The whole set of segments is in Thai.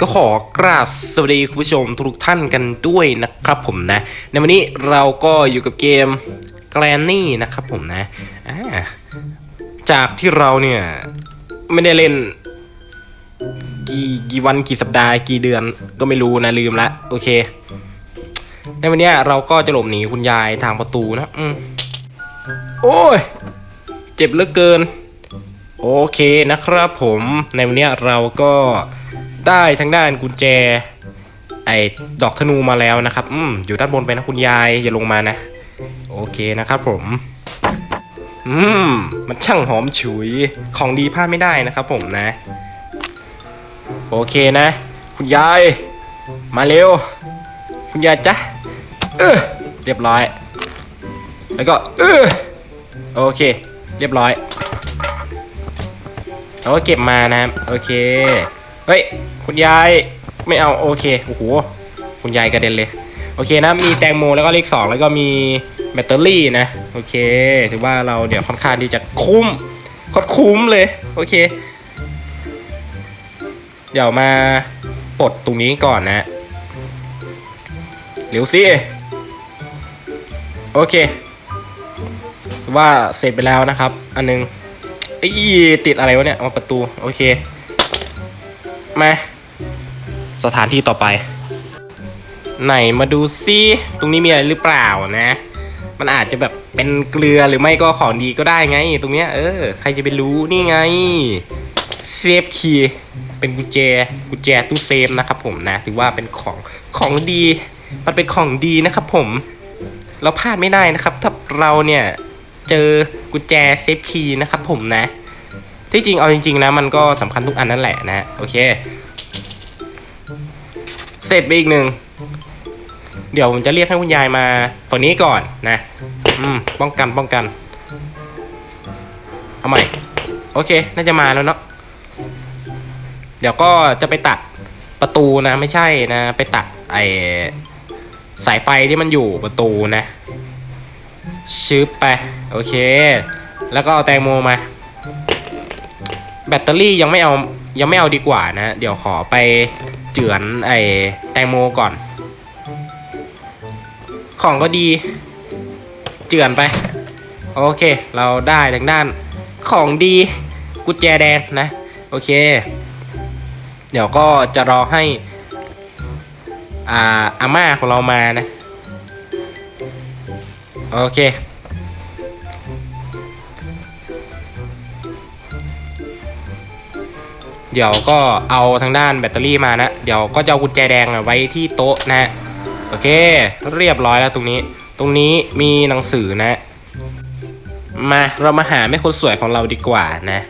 ก็ขอกราบสวัสดีคุณผู้ชมทุกท่านกันด้วยนะครับผมนะ ในวันนี้เราก็อยู่กับเกม g l a n n y นะครับผมนะจากที่เราเนี่ย ไม่ได้เล่น กี่กี่วันกี่สัปดาห์กี่เดือนก็ไม่รู้นะลืมละโอเค ในวันนี้เราก็จะหลบหนีคุณยายทางประตูนะอืมโอ้ย เจ็บเหลือเกิน โอเคนะครับผมในวันนี้เราก็ ได้ทางด้านกุญแจ ไอ้ดอกธนูมาแล้วนะครับ อืมอยู่ด้านบนไปนะคุณยายอย่าลงมานะ โอเคนะครับผม อืมมันช่างหอมฉุยของดีพลาดไม่ได้นะครับผมนะ โอเคนะ คุณยาย มาเร็ว คุณยายจ๊ะเออเรียบร้อย แล้วก็เออโอเค เรียบร้อยเราก็เก็บมานะครับ โอเค เฮ้ย คุณยายไม่เอาโอเคโอ้โหคุณยายกระเด็นเลย โอเคนะ มีแตงโมแล้วก็เลขสองแล้วก็มีแบตเตอรี่นะ โอเค ถือว่าเราเดี๋ยวค่อนข้างที่จะคุ้มคตรคุ้มเลย โอเค เดี๋ยวมาปลดตรงนี้ก่อนนะเร็วสิโอเคถือว่าเสร็จไปแล้วนะครับ อันนึงไอ้ติดอะไรวะเนี่ยมาประตู โอเค มาสถานที่ต่อไป ไหนมาดูซิตรงนี้มีอะไรหรือเปล่านะ มันอาจจะแบบเป็นเกลือหรือไม่ก็ของดีก็ได้ไง ตรงเนี้ยเออใครจะไปรู้นี่ไงเซฟคีย์เป็นกุญแจกุญแจตู้เซฟนะครับผมนะถือว่าเป็นของของดี มันเป็นของดีนะครับผม เราพลาดไม่ได้นะครับ ถ้าเราเนี่ยเจอกุญแจเซฟคีย์นะครับผมนะ ที่จริงเอาจริง ๆ นะ มันก็สำคัญทุกอันนั่นแหละนะโอเคเสร็จไปอีกหนึ่งเดี๋ยวผมจะเรียกให้คุณยายมาฝั่งนี้ก่อนนะ อืม ป้องกันป้องกัน เอาใหม่ โอเค น่าจะมาแล้วเนาะ เดี๋ยวก็จะไปตัดประตูนะ ไม่ใช่นะ ไปตัดไอสายไฟที่มันอยู่ประตูนะ ชึบไป โอเค แล้วก็เอาแตงโมมาแบ ตเตอรี่ยังไม่เอายังไม่เอาดีกว่านะ เดี๋ยวขอไปเจือนไอแตงโมก่อน ของก็ดีเจือนไป โอเค เราได้ทางด้านของดีกุญแจแดงนะ โอเค เดี๋ยวก็จะรอให้อาอาม่าของเรามานะ โอเค เดี๋ยวก็เอาทางด้านแบตเตอรี่มานะ เดี๋ยวก็จะเอากุญแจแดงไว้ที่โต๊ะนะโอเค เรียบร้อยแล้วตรงนี้ ตรงนี้มีหนังสือนะ มาเรามาหาแม่คนสวยของเราดีกว่านะ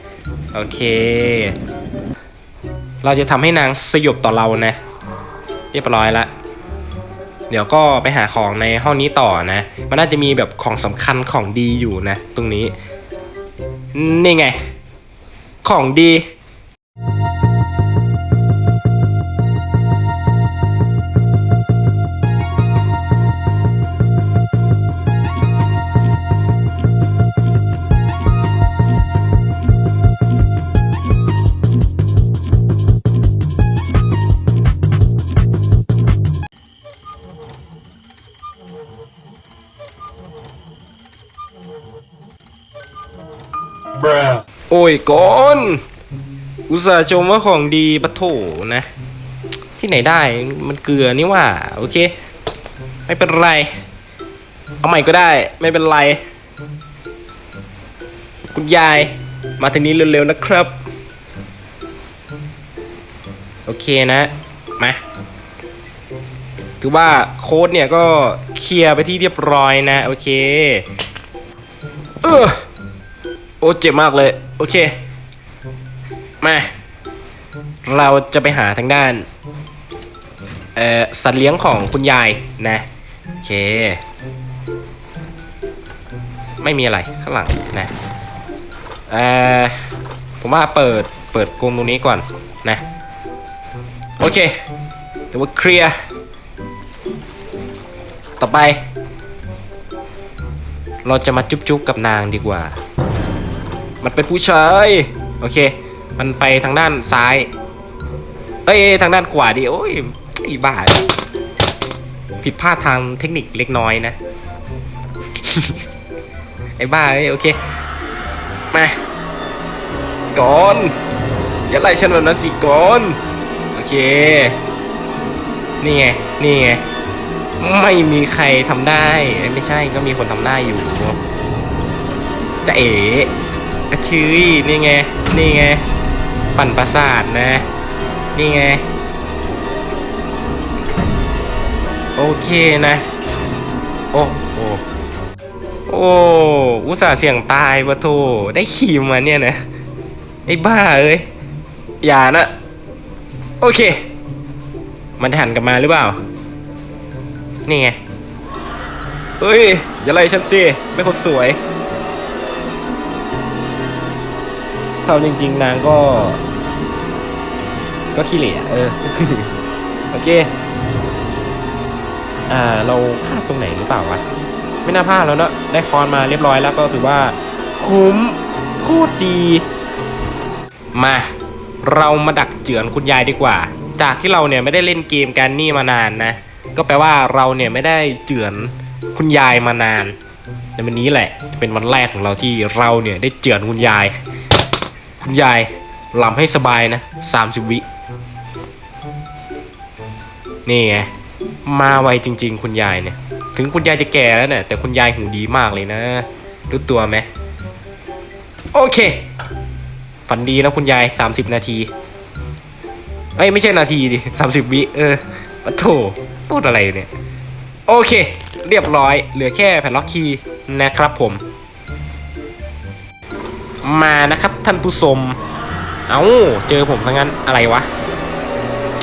โอเค เราจะทำให้นางสยบต่อเรานะ เรียบร้อยละเดี๋ยวก็ไปหาของในห้องนี้ต่อนะ มันน่าจะมีแบบของสำคัญของดีอยู่นะ ตรงนี้ นี่ไง ของดี โอ้ยก่อน อุตส่าห์ชมว่าของดีปะโถนะ ที่ไหนได้มันเกลือนี่ว่า โอเค ไม่เป็นไร เอาใหม่ก็ได้ ไม่เป็นไร คุณยาย มาทางนี้เร็วๆนะครับ โอเคนะ มาถือว่าโค้ดเนี่ยก็เคลียร์ไปที่เรียบร้อยนะ โอเค เออ โอ้เจ็บมากเลย โอเค มา เราจะไปหาทางด้าน เอ่อ สัตว์เลี้ยงของคุณยายนะ โอเค ไม่มีอะไรข้างหลังนะ เอ่อ ผมว่าเปิด เปิดกรงตรงนี้ก่อนนะ โอเคเดี๋ยวว่าเคลียร์ ต่อไป เราจะมาจุ๊บๆกับนางดีกว่า มันเป็นผู้ชายโอเค มันไปทางด้านซ้าย เอ้ยทางด้านขวาดิโอ้ยไอ้บ้าผิดพลาดทางเทคนิคเล็กน้อยนะ ไอ้บ้าเอ้ยโอเค มาก่อนอย่าไล่ฉันแบบนั้นสิก่อนโอเค นี่ไง นี่ไง ไม่มีใครทำได้ ไม่ใช่ก็มีคนทำได้อยู่จะเอ๋ ระชืยนี่ไง นี่ไง ปั่นประสาทนะ นี่ไง โอเคนะ โอ้โอ้โอ้อุตส่าห์เสี่ยงตายวะโทได้ขี่มาเนี่ยนะ ไอ้บ้าเอ้ย อย่านะ โอเค มันจะหันกลับมาหรือเปล่า นี่ไง เฮ้ย อย่าไล่ฉันสิ ไม่คนสวย เท่าจริง ๆ นางก็ ก็ขี้เหร่อะเออ โอเค อ่า เราพลาดตรงไหนหรือเปล่าวะ ไม่น่าพลาดแล้วเนอะได้คอนมาเรียบร้อยแล้วก็ถือว่า คุ้มโคตรดี มา เรามาดักเจือนคุณยายดีกว่า จากที่เราเนี่ยไม่ได้เล่นเกมแกันนี่มานานนะ ก็แปลว่าเราเนี่ยไม่ได้เจือนคุณยายมานานในวันนี้แหละ เป็นวันแรกของเราที่เราเนี่ยได้เจือนคุณยาย ยายหลับให้สบายนะ30วิ นี่ไง มาไวจริง ๆ คุณยายเนี่ย ถึงคุณยายจะแก่แล้วเนี่ยแต่คุณยายหูดีมากเลยนะ รู้ตัวไหม โอเค ฝันดีนะคุณยาย 30 นาที เอ้ย ไม่ใช่นาทีดิ30 วิ เออปะโถพูดอะไรอยู่เนี่ย โอเค เรียบร้อย เหลือแค่แผ่นล็อกคีย์นะครับผม มานะครับท่านผู้ชม เอา้าเจอผมทั้งนั้นอะไรวะ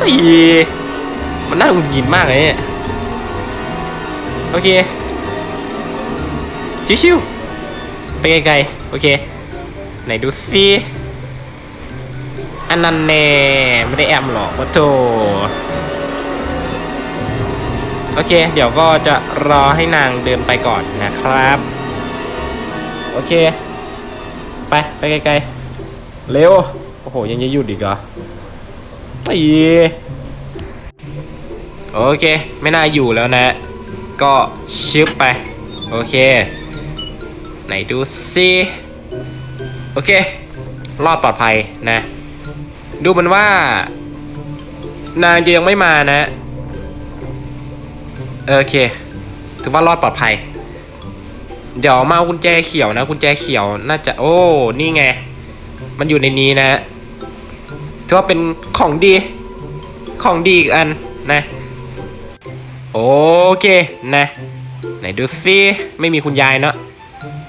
อีมันน่าหงุดหงิดมากเลยเนี่ยโอเค ชิวๆไปไกลๆ โอเค ไหนดูสิอันนั้นแน่ไม่ได้แอมหรอกวัตโถโอเค เดี๋ยวก็จะรอให้นางเดินไปก่อนนะครับ โอเค ไป ไปไกลๆ เร็ว โอ้โห ยังจะหยุดอีกเหรออีโอเค ไม่น่าอยู่แล้วนะ ก็ชึบไป โอเค ไหนดูสิโอเค รอดปลอดภัยนะ ดูมันว่า นางจะยังไม่มานะ โอเค ถือว่ารอดปลอดภัย เดี๋ยวมากุญแจเขียวนะกุญแจเขียวน่าจะโอ้ นี่ไง มันอยู่ในนี้นะถือว่าเป็นของดี ของดีอีกอันนะ โอเคนะ ไหนดูซิไม่มีคุณยายเนาะ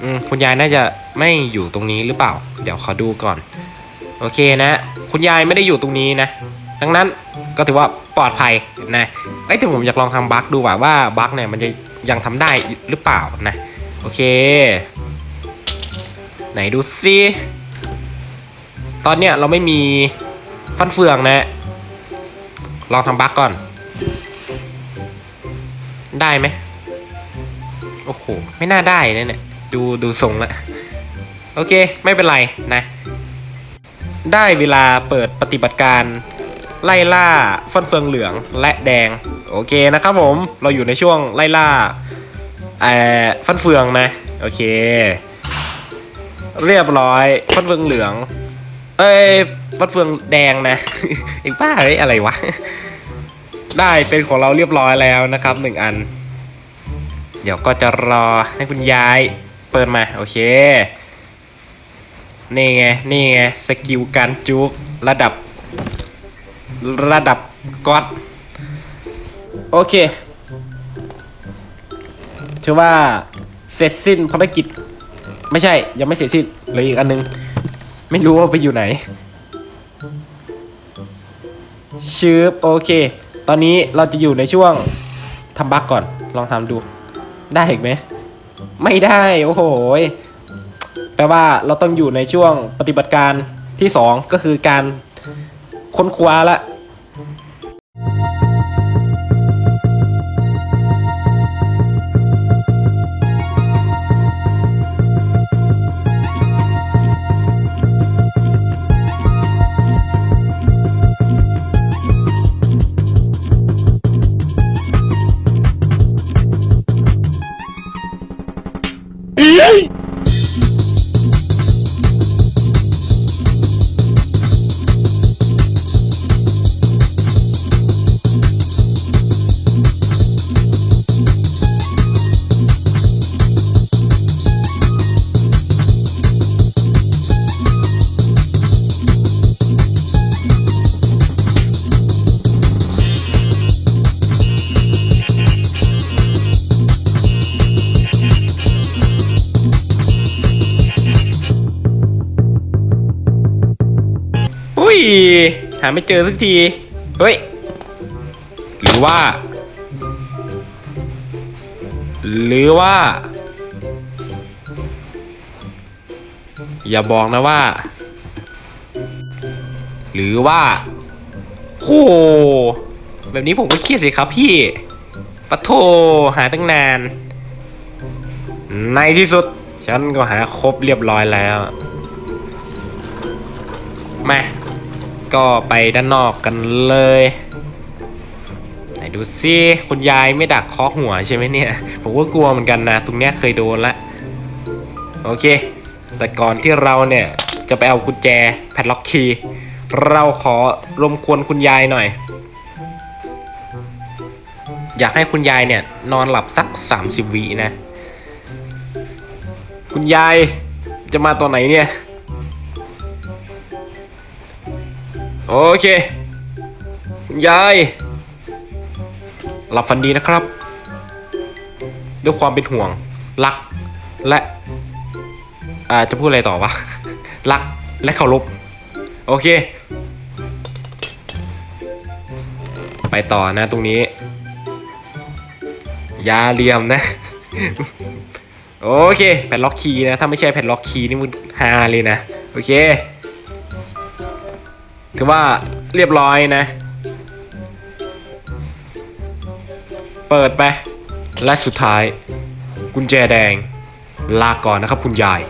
อืมคุณยายน่าจะไม่อยู่ตรงนี้หรือเปล่า เดี๋ยวขอดูก่อน โอเคนะ คุณยายไม่ได้อยู่ตรงนี้นะ ดังนั้นก็ถือว่าปลอดภัยนะไอ้แต่ผมอยากลองทำบั๊กดูว่าว่าบั๊กเนี่ยมันจะยังทำได้หรือเปล่านะ โอเค ไหนดูซิตอนเนี้ยเราไม่มีฟันเฟืองนะ ลองทำบั๊กก่อน ได้ไหมโอ้โห ไม่น่าได้นะเนี่ย ดูดูทรงละโอเค ไม่เป็นไรนะ ได้เวลาเปิดปฏิบัติการไล่ล่าฟันเฟืองเหลืองและแดง โอเคนะครับผม เราอยู่ในช่วงไล่ล่า เอ่อฟันเฟืองนะ โอเค เรียบร้อย ฟันเฟืองเหลือง เอ้ยฟันเฟืองแดงนะไอ้บ้าเอ้ยอะไรวะ ได้เป็นของเราเรียบร้อยแล้วนะครับหนึ่งอัน เดี๋ยวก็จะรอให้คุณยายเปิดมา โอเค นี่ไง นี่ไง สกิลการจุกระดับ ระดับก๊อตโอเค ถือว่าเสร็จสิ้นภารกิจ ไม่ใช่ยังไม่เสร็จสิ้นเหลืออีกอันนึง ไม่รู้ว่าไปอยู่ไหนชืบโอเค ตอนนี้เราจะอยู่ในช่วงทำบั๊กก่อน ลองทำดู ได้อีกไหม ไม่ได้ โอ้โห แปลว่าเราต้องอยู่ในช่วงปฏิบัติการที่ 2 ก็คือการค้นคว้าละ ทีหาไม่เจอสักทีเฮ้ยหรือว่า หรือว่า อย่าบอกนะว่า หรือว่าโหแบบนี้ผมก็เครียดสิครับพี่ปะโทหาตั้งนาน ในที่สุด ฉันก็หาครบเรียบร้อยแล้วมา ก็ไปด้านนอกกันเลย ไหนดูซิคุณยายไม่ดักเคาะหัวใช่ไหมเนี่ย ผมก็กลัวเหมือนกันนะ ตรงเนี้ยเคยโดนละ โอเค แต่ก่อนที่เราเนี่ย จะไปเอากุญแจแพดล็อกคีย์เราขอรมควรคุณยายหน่อย อยากให้คุณยายเนี่ย นอนหลับสัก 30วินะ คุณยายจะมาตอนไหนเนี่ย โอเคคุณยายหลับฝันดีนะครับ ด้วยความเป็นห่วง รัก และอ่าจะพูดอะไรต่อวะ รักและเคารพโอเค ไปต่อนะตรงนี้ยาเลียมนะ โอเคแผ่นล็อกคีย์นะ ถ้าไม่ใช่แผ่นล็อกคีย์นี่มึงฮาเลยนะ โอเค ถือว่าเรียบร้อยนะ เปิดไป และสุดท้าย กุญแจแดง ลาก่อนนะครับคุณยาย